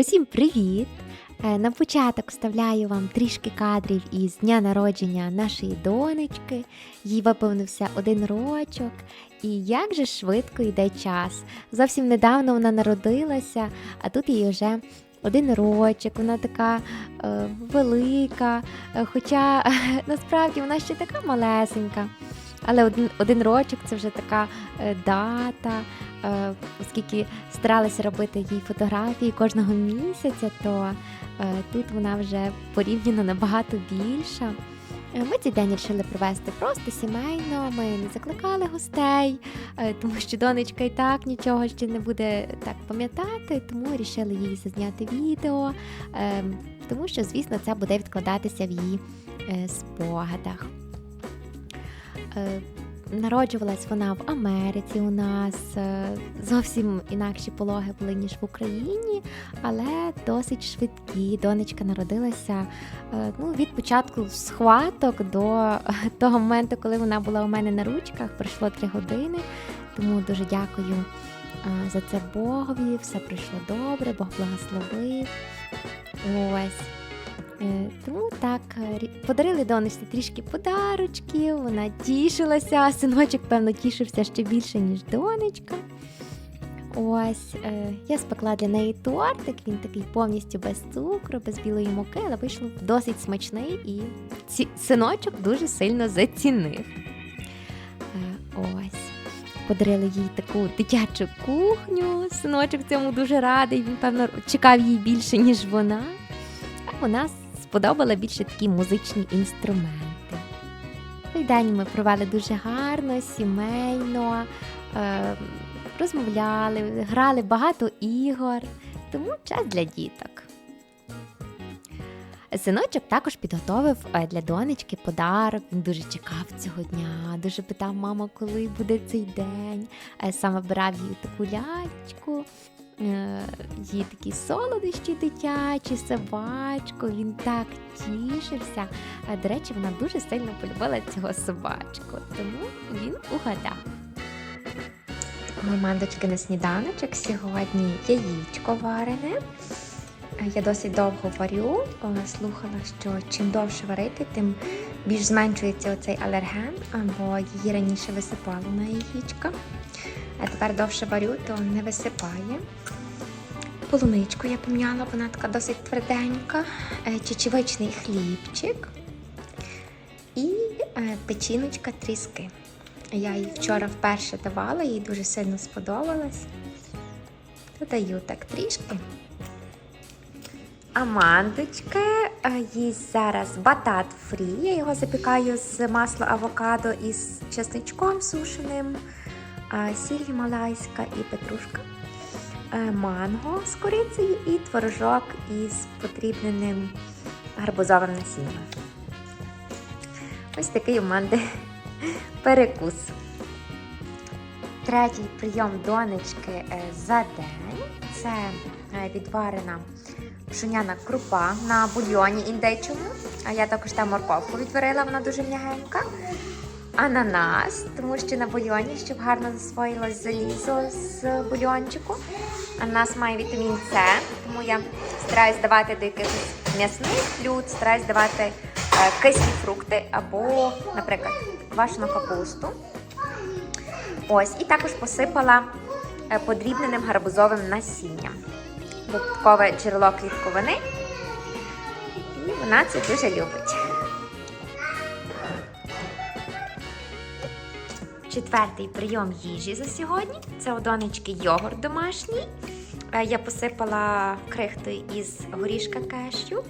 Усім привіт! Е, На початок вставляю вам трішки кадрів із дня народження нашої донечки. Їй виповнився один рочок. І як же швидко йде час. Зовсім недавно вона народилася, а тут їй вже один рочок, вона така е, велика, е, хоча насправді вона ще така малесенька. Але один, один рочок це вже така е, дата, оскільки старалася робити їй фотографії кожного місяця, то е, тут вона вже порівняно набагато більша. Е, Ми цей день вирішили провести просто сімейно. Ми не закликали гостей, е, тому що донечка і так нічого ще не буде так пам'ятати, тому вирішили їй зазняти відео, е, тому що, звісно, це буде відкладатися в її е, спогадах. Народжувалась вона в Америці у нас. е, Зовсім інакші пологи були, ніж в Україні, але досить швидкі. Донечка народилася е, ну, від початку схваток до е, того моменту, коли вона була у мене на ручках, пройшло три години. Тому дуже дякую за це Богові. Все пройшло добре, Бог благословив. Ось. Е, Тому так, е, подарили донечці трішки подарочків, вона тішилася, синочок, певно, тішився ще більше, ніж донечка. Ось, е, я спекла для неї тортик, він такий повністю без цукру, без білої муки, але вийшло досить смачний і ці, синочок дуже сильно зацінив. Ось. Подарили їй таку дитячу кухню. Синочок цьому дуже радий. Він, певно, чекав її більше, ніж вона. А вона сподобала більше такі музичні інструменти. Цей день ми провели дуже гарно, сімейно, е, розмовляли, грали багато ігор, тому час для діток. Синочок також підготовив е, для донечки подарок. Він дуже чекав цього дня, дуже питав, мама, коли буде цей день. Е, Сам вибирав їй таку ляльку, е, їй такі солодощі дитячі, собачку. Він так тішився. Е, До речі, вона дуже сильно полюбила цього собачку, тому він угадав. Мамандочки на сніданочок сьогодні яєчко варене. Е, Я досить довго варю, е, слухала, що чим довше варити, тим більш зменшується оцей алерген, бо її раніше висипало на яєчка. А тепер довше варю, то не висипає. Полуничку я пом'яла, вона така досить тверденька, Е, чечевичний хлібчик і е, печіночка тріски. Я її вчора вперше давала, їй дуже сильно сподобалось. Додаю так трішки. Амандочка е, їсть зараз батат фрі. Я його запікаю з масла авокадо із чесничком сушеним, сіль гімалайська і петрушка, е, манго з корицею і творожок із подрібненим гарбузовим насінням. Ось такий у Манди перекус. Третій прийом донечки е, за день це е, відварена пшеняна крупа на бульйоні індичому. А я також там морковку відварила, вона дуже м'ягенька. Ананас, тому що на бульйоні, щоб гарно засвоїлось залізо з бульйончику. Ананас має вітамін С, тому я стараюсь давати до якихось м'ясних блюд, стараюсь давати е, кислі фрукти або, наприклад, квашену капусту. Ось, і також посипала е, подрібненим гарбузовим насінням. Додаткове джерело клітковини. І вона це дуже любить. Четвертий прийом їжі за сьогодні це у донечки йогурт домашній. Е, Я посипала крихтою із горішка кешю,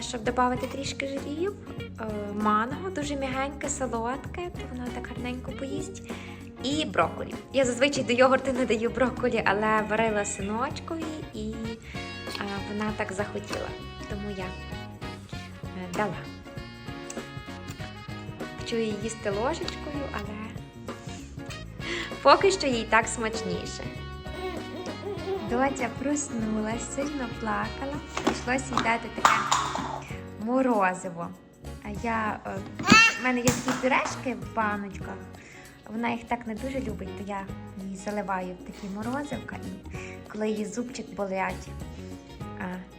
щоб додати трішки жирів. Е, Манго дуже м'ягеньке, солодке, то воно так гарненько поїсть. І брокколі. Я зазвичай до йогурту не даю брокколі, але варила синочкові і е, вона так захотіла. Тому я дала. Хочу її їсти ложечкою, але поки що їй так смачніше. Доча проснулась, сильно плакала, прийшлося їй дати таке морозиво. А я, е, в мене є такі пюрешки в баночках. Вона їх так не дуже любить, то я їй заливаю в такі морозивка, і коли її зубчик болять,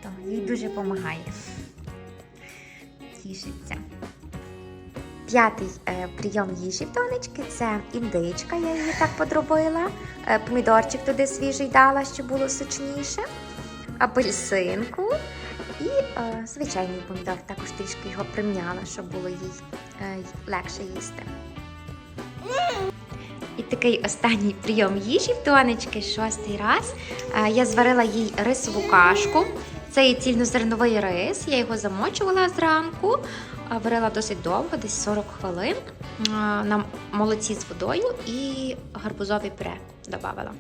то їй дуже допомагає. Тішиться. П'ятий е, прийом їжі в донечки це індичка. Я її так подробила. Е, помідорчик туди свіжий дала, щоб було сочніше. Апельсинку і е, звичайний помідор. Також трішки його примняла, щоб було їй е, легше їсти. І такий останній прийом їжі в донечки, шостий раз. Е, Я зварила їй рисову кашку. Це є цільнозерновий рис. Я його замочувала зранку, варила досить довго, десь 40 хвилин. е, На молоці з водою і гарбузовий пюре додавала.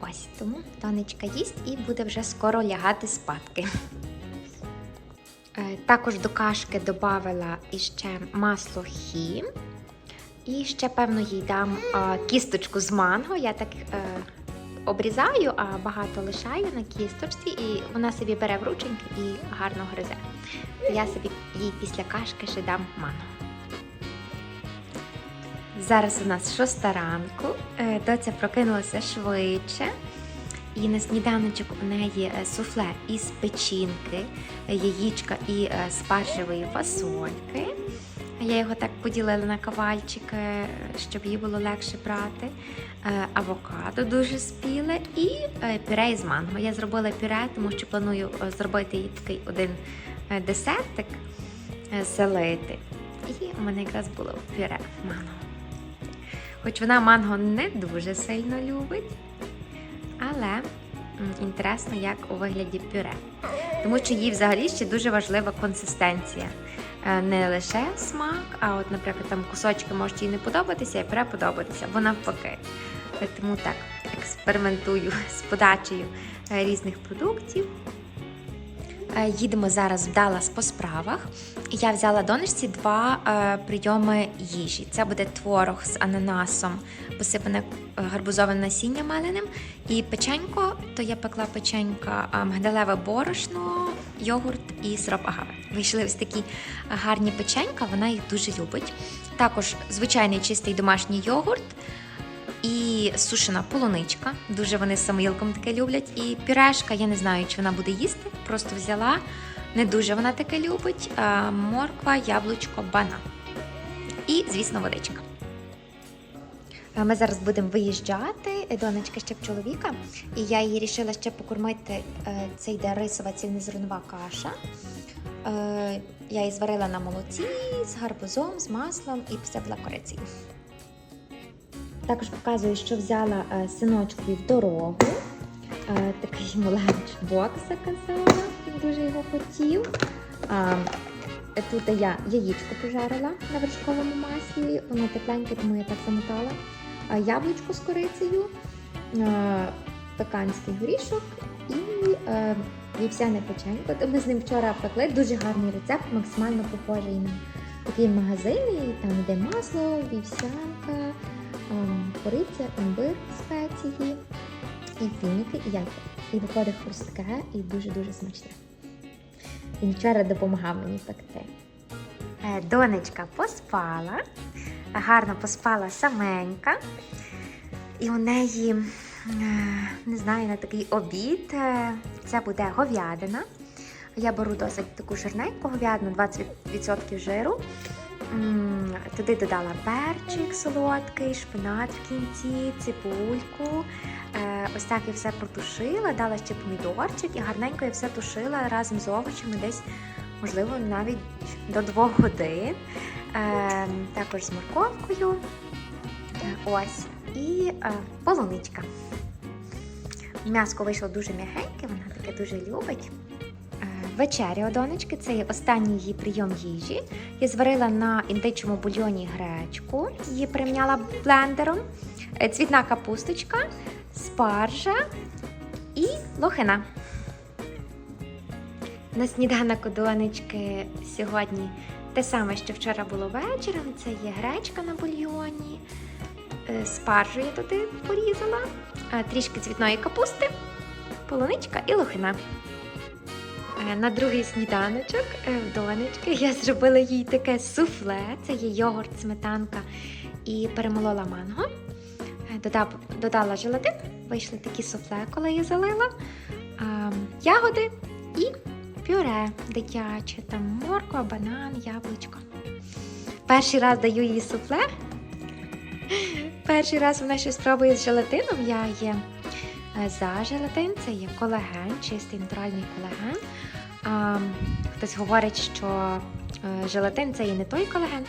Ось тому донечка їсть і буде вже скоро лягати спадки. Е, Також до кашки додавала іще масло хі. І ще, певно, їй дам а, кісточку з манго. Я так е, обрізаю, а багато лишаю на кісточці, і вона собі бере в рученьки і гарно гризе. Я собі їй після кашки ще дам манго. Зараз у нас шоста ранку. Е, Доця прокинулася швидше. І на сніданочок у неї е, суфле із печінки, е, яєчка і е, спаржевої фасольки. Я його так поділила на кавальчики, е, щоб їй було легше брати. Е, Авокадо дуже спіле і е, пюре із манго. Я зробила пюре, тому що планую е, зробити їй такий один десертик, залити. І у мене якраз було пюре манго. Хоч вона манго не дуже сильно любить, але інтересно, як у вигляді пюре. Тому що їй взагалі ще дуже важлива консистенція. Не лише смак, а от, наприклад, там кусочки можуть їй не подобатися, і пюре подобатися, або навпаки. Тому так експериментую з подачею е, різних продуктів. Е, Їдемо зараз в Даллас по справах. Я взяла донечці два е, прийоми їжі. Це буде творог з ананасом, посипане гарбузовим насінням меленим. І печенько, то я пекла печенька, мигдалеве борошно, йогурт і сироп агаве. Вийшли ось такі гарні печенька, вона їх дуже любить. Також звичайний чистий домашній йогурт. І сушена полуничка. Дуже вони з самоїлком таке люблять. І пюрешка, я не знаю, чи вона буде їсти. Просто взяла. Не дуже вона таке любить. Морква, яблучко, банан. І, звісно, водичка. Ми зараз будемо виїжджати. Донечка ще в чоловіка. І я її вирішила ще покормити. Е, Це йде рисова цільнозернова каша. Е, Я її зварила на молоці з гарбузом, з маслом і посипала корицею. Також показую, що взяла е, синочкові в дорогу. Е, такий ланчбокс заказала, він дуже його хотів. Тут я яєчко пожарила на вершковому маслі, воно тепленьке, тому я так замотала. Яблучко з корицею, е, пеканський горішок і е, вівсяне печенько. Ми з ним вчора пекли. Дуже гарний рецепт, максимально похожий на такий магазин. Там йде масло, вівсянка кориця, імбир, спеції, і фініки, і яйця. І виходить хрустке і дуже-дуже смачне. Він вчора допомагав мені пекти. Е, Донечка поспала, гарно поспала саменька. І у неї, не знаю, на такий обід. Це буде говядина. Я беру досить таку жирненьку говядину, 20% жиру. Туди додала перчик солодкий, шпинат в кінці, цибульку. Е, Ось так я все протушила, дала ще помідорчик і гарненько я все тушила разом з овочами десь, можливо, навіть до двох годин. Е, Також з морковкою. Ось. І е, полуничка. М'яско вийшло дуже м'ягеньке, вона таке дуже любить. Вечеря у донечки це є останній її прийом їжі. Я зварила на індичому бульйоні гречку, її примняла блендером, е, цвітна капусточка, спаржа і лохина. На сніданок у донечки сьогодні те саме, що вчора було вечором. Це є гречка на бульйоні, е, спаржу я туди порізала, е, трішки цвітної капусти, полуничка і лохина. Е, На другий сніданочок е, в донечки я зробила їй таке суфле. Це є йогурт, сметанка і перемолола манго. Е, додала желатин, вийшли такі суфле, коли я залила. Ягоди і пюре дитяче, там морква, банан, яблучко. Перший раз даю їй суфле. Перший раз вона щось пробує з желатином. Я є за желатин, це є колаген, чистий натуральний колаген. А, хтось говорить, що е, желатин це є не той колаген.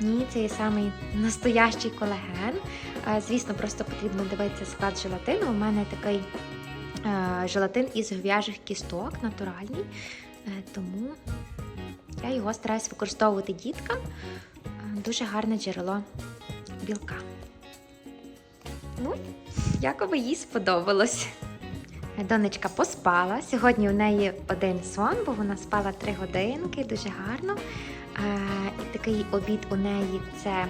Ні, це є самий настоящий колаген. Е, Звісно, просто потрібно дивитися склад желатину. У мене такий е, желатин із говяжих кісток, натуральний. Тому я його стараюсь використовувати діткам. Дуже гарне джерело білка. Ну, якоби їй сподобалось. Донечка поспала. Сьогодні у неї один сон, бо вона спала три годинки, дуже гарно. Е, і такий обід у неї це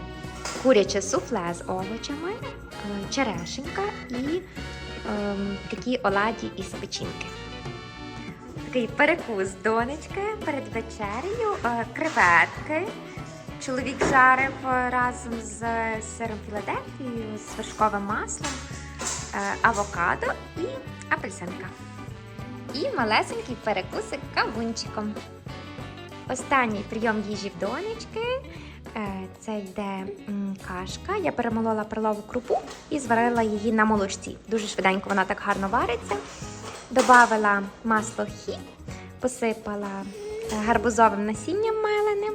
куряче суфле з овочами, е, черешенька і ем, такі оладі із печінки. Такий перекус донечки перед вечерею, е, креветки. Чоловік жарив разом з сиром Філадельфією, з вершковим маслом, авокадо і апельсинка. І малесенький перекусик кавунчиком. Останній прийом їжі в донечки. е, Це йде кашка. Я перемолола перлову крупу і зварила її на молочці. Дуже швиденько вона так гарно вариться. Добавила масло хі, посипала е, гарбузовим насінням меленим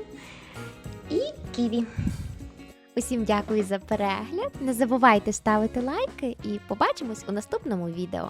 і ківі. Усім дякую за перегляд. Не забувайте ставити лайки і побачимось у наступному відео.